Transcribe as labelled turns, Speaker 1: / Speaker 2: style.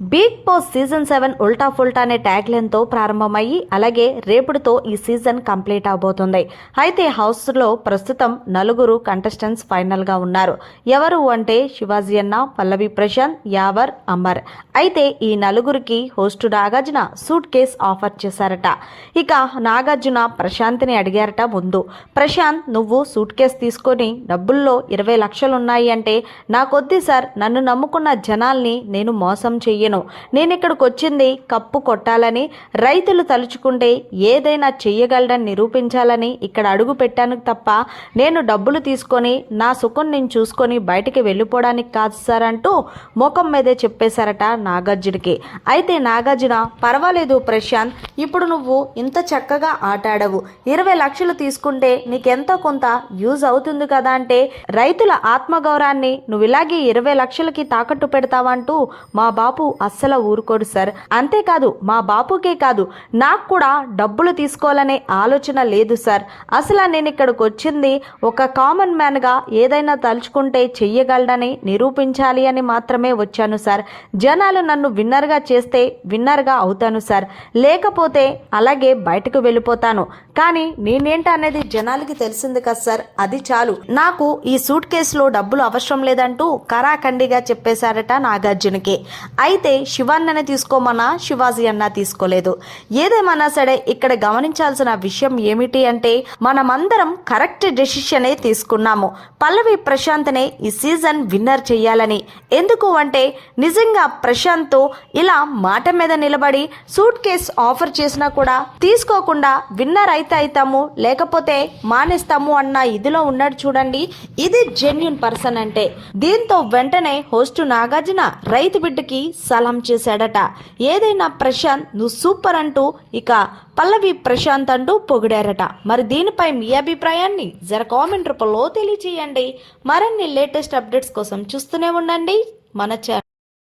Speaker 1: Big boss season seven ఉల్టా ఫుల్టా అనే tag లైన్తో ప్రారంభమయ్యి అలాగే రేపుడుతో ఈ సీజన్ కంప్లీట్ అవబోతుంది. అయితే హౌస్లో ప్రస్తుతం నలుగురు కంటెస్టెంట్స్ ఫైనల్గా ఉన్నారు. ఎవరు అంటే శివాజీ అన్న పల్లవి ప్రశాంత్ యావర్ అమర్. అయితే ఈ నలుగురికి host Nagarjuna suitcase offer చేశారట. ఇక నాగార్జున ప్రశాంత్ని అడిగారట ముందు. ప్రశాంత్ నువ్వు సూట్ కేస్ తీసుకొని డబ్బుల్లో ఇరవై లక్షలు ఉన్నాయి అంటే నాకొద్ది సార్ నన్ను నమ్ముకున్న జనాల్ని నేను మోసం చెయ్యను. నేను ఇక్కడికి వచ్చింది కప్పు కొట్టాలని రైతులు తలుచుకుంటే ఏదైనా చెయ్యగలడని నిరూపించాలని ఇక్కడ అడుగు పెట్టాను తప్ప నేను డబ్బులు తీసుకొని నా సుఖం నేను చూసుకొని బయటికి వెళ్ళిపోవడానికి కాదు సార్ అంటూ ముఖం మీదే చెప్పేశారట నాగార్జునకి అయితే నాగార్జున పర్వాలేదు ప్రశాంత్ ఇప్పుడు నువ్వు ఇంత చక్కగా ఆటాడవు. ఇరవై లక్షలు తీసుకుంటే నీకెంతో కొంత యూజ్ అవుతుంది కదా అంటే రైతుల ఆత్మగౌరవాన్ని నువ్వు ఇలాగే ఇరవై లక్షలకి తాకట్టు పెడతావంటూ మా బాపు అస్సలు ఊరుకోడు సార్. అంతేకాదు మా బాపుకే కాదు నాకు కూడా డబ్బులు తీసుకోవాలనే ఆలోచన లేదు సార్. అసలు నేను ఇక్కడికి వచ్చింది ఒక కామన్ మ్యాన్గా ఏదైనా తలుచుకుంటే చెయ్యగలడని నిరూపించాలి అని మాత్రమే వచ్చాను సార్. జనాలు నన్ను విన్నర్గా చేస్తే విన్నర్గా అవుతాను సార్. లేకపోతే లేకపోతే అలాగే బయటకు వెళ్ళిపోతాను. కానీ నేనేంట అనేది జనాలకి తెలిసింది కదా సార్. అది చాలు. నాకు ఈ సూట్ కేసులో డబ్బులు అవసరం లేదంటూ కరాఖండిగా చెప్పేశారట నాగార్జునకి. అయితే శివాన్నని తీసుకోమన్నా శివాజీ అన్న తీసుకోలేదు. ఏదేమన్నా సరే ఇక్కడ గమనించాల్సిన విషయం ఏమిటి అంటే మనమందరం కరెక్ట్ డెసిషనే తీసుకున్నాము. పల్లవి ప్రశాంత్నే ఈ సీజన్ విన్నర్ చేయాలని ఎందుకు అంటే నిజంగా ప్రశాంత్ ఇలా మాట మీద నిలబడి సూట్ కేస్ ఆఫర్ చేసినా కూడా తీసుకోకుండా విన్నర్ అయితే అవుతాము లేకపోతే మానేస్తాము అన్న ఇదిలో ఉన్నాడు చూడండి. ఇది జెన్యున్ పర్సన్ అంటే. దీంతో వెంటనే హోస్ట్ నాగార్జున రైతు బిడ్డకి సలాం చేశాడట. ఏదైనా ప్రశాంత్ నువ్వు సూపర్ అంటూ ఇక పల్లవి ప్రశాంత్ అంటూ పొగిడారట. మరి దీనిపై మీ అభిప్రాయాన్ని జర కామెంట్ రూపంలో తెలియచేయండి. మరిన్ని లేటెస్ట్ అప్డేట్స్ కోసం చూస్తూనే ఉండండి. మన ఛానల్